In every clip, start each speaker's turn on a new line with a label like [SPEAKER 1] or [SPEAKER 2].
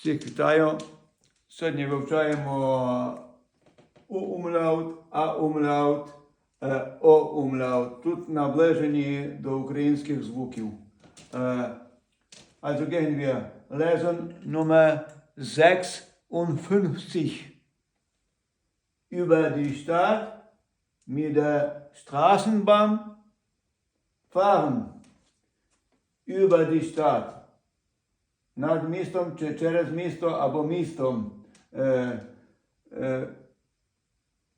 [SPEAKER 1] Всіх вітаю. Сьогодні вивчаємо у умляут, а умляут, е, о умляут. Тут наближені до українських звуків. Е, Also gehen wir lesen Nummer 56. Über die Stadt mit der Straßenbahn fahren. Über die Stadt. Над містом чи через місто або містом. Е, е,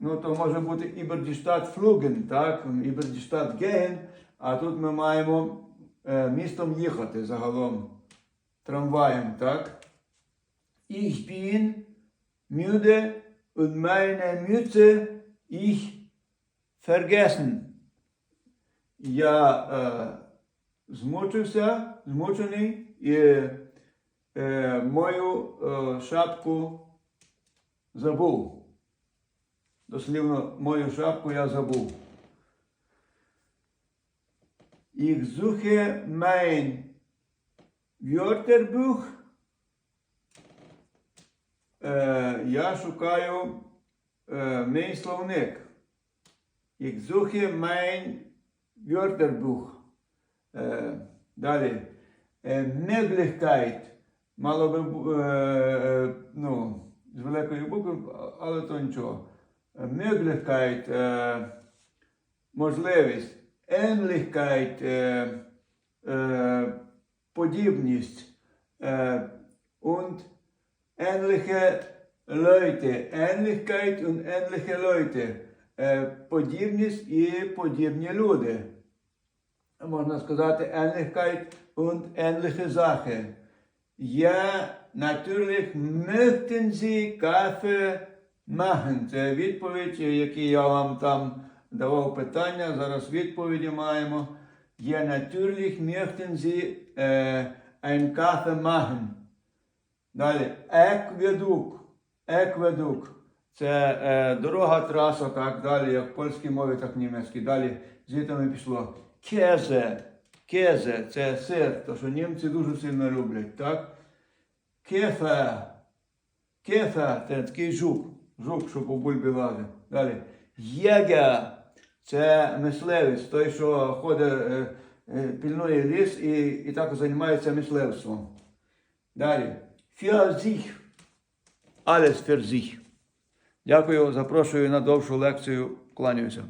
[SPEAKER 1] ну, то може бути Stadt flugen, так? Stadt gehen, а тут ми маємо е, містом їхати загалом. Трамваєм, так? Ich bin müde und meine Mütze ich vergessen. Я е, змучився, змучений і е, мою е, шапку забув. Дослівно, мою шапку я забув. Ich suche mein Wörterbuch. Е, я шукаю е, мій словник. Ich suche mein Wörterbuch. Е, далі. Е, Möglichkeit. Мало би е, е, ну, з великої букви, але то нічого. Möglichkeit. Е, можливість. Ähnlichkeit. Е, е, подібність. Und ähnliche Leute. Подібність і подібні люди. Можна сказати und ähnliche Sache. Ja, natürlich möchten Sie Kaffee machen. Це відповідь, які я вам там давав питання. Зараз відповіді маємо. Ja, natürlich möchten Sie äh, einen Kaffee machen. Далі, екведук. Екведук. Це е, дорога, траса, так далі, як в польській мові, так в німецькій. Далі звідти пішло. Кезе. Кезе це сир, то що німці дуже сильно люблять, так? Кефе. Кефе це такий жук. Жук, що по бульбі лазить. Далі. Єгер. Це мисливець, той, що ходить, е, е, пільнує ліс і, і так займається мисливством. Далі. Für sich. Alles. Дякую, запрошую на довшу лекцію. Кланяюся.